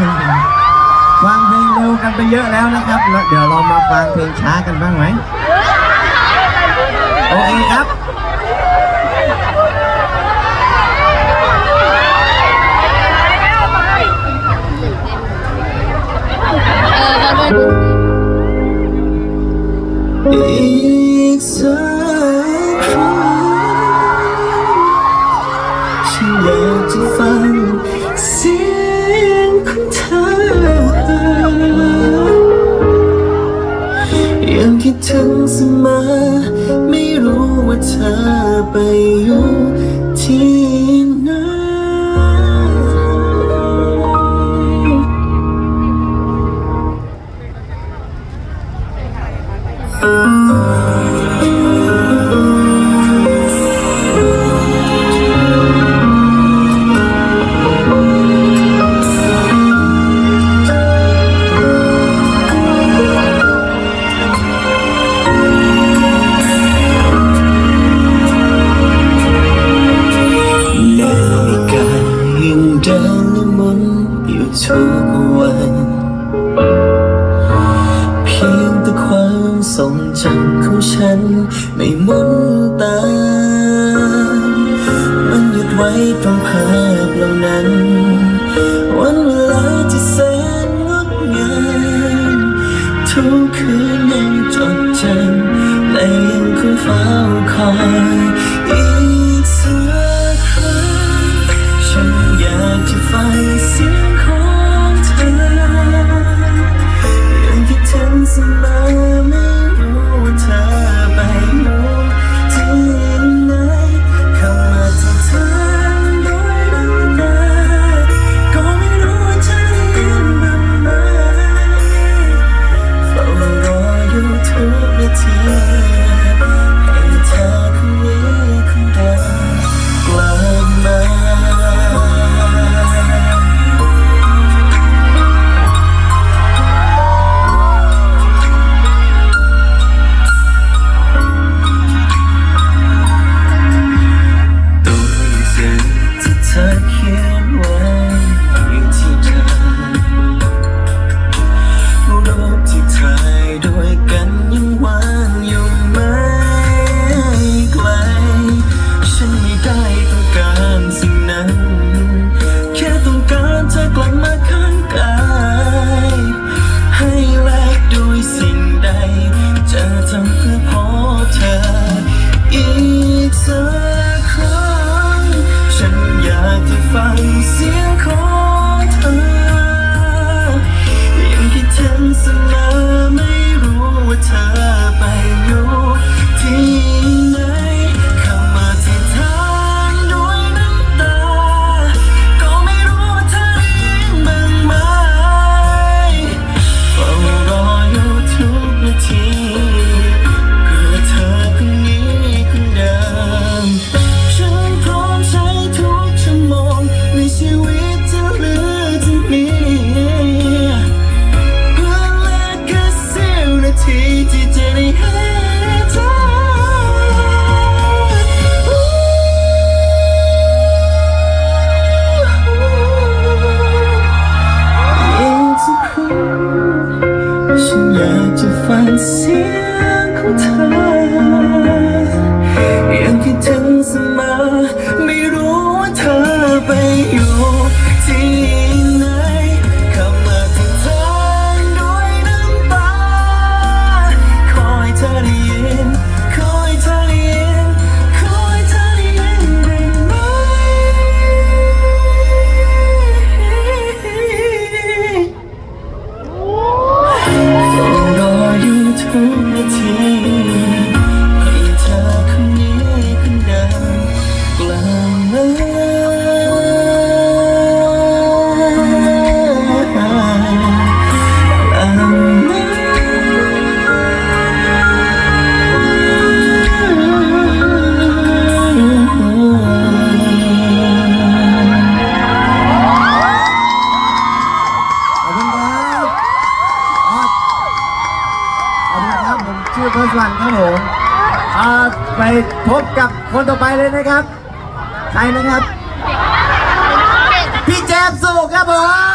เพลงฟังเพลงเร็วกันไปเยอะแล้วนะครับแล้วเดี๋ยวเรามาฟังเพลงช้ากันบ้างไหมโอเคครับอีกสักครั้งฉันอยากจะฟังเสีย ยังคิดถึงเสมอ ไม่รู้ว่าเธอไปอยู่ที่ ยังนและหมุนอยู่ทุกวัน เพียงแต่ความทรงจำของฉันไม่มุนตามมันหยุดไว้ตรงภาพเหล่านั้น วันเวลาที่แสนงดงามทุกคืนยังจดจำและยังคงเฝ้าคอย อยากจะฟังเสียงของเธอยังคิดถึงเสมอ อยากจะฟังเสียงของเธอยังคิดถึง เฟิร์สวันครับผมไปพบกับคนต่อไปเลยนะครับ ใครนะครับ พี่แจมส์สุกครับผม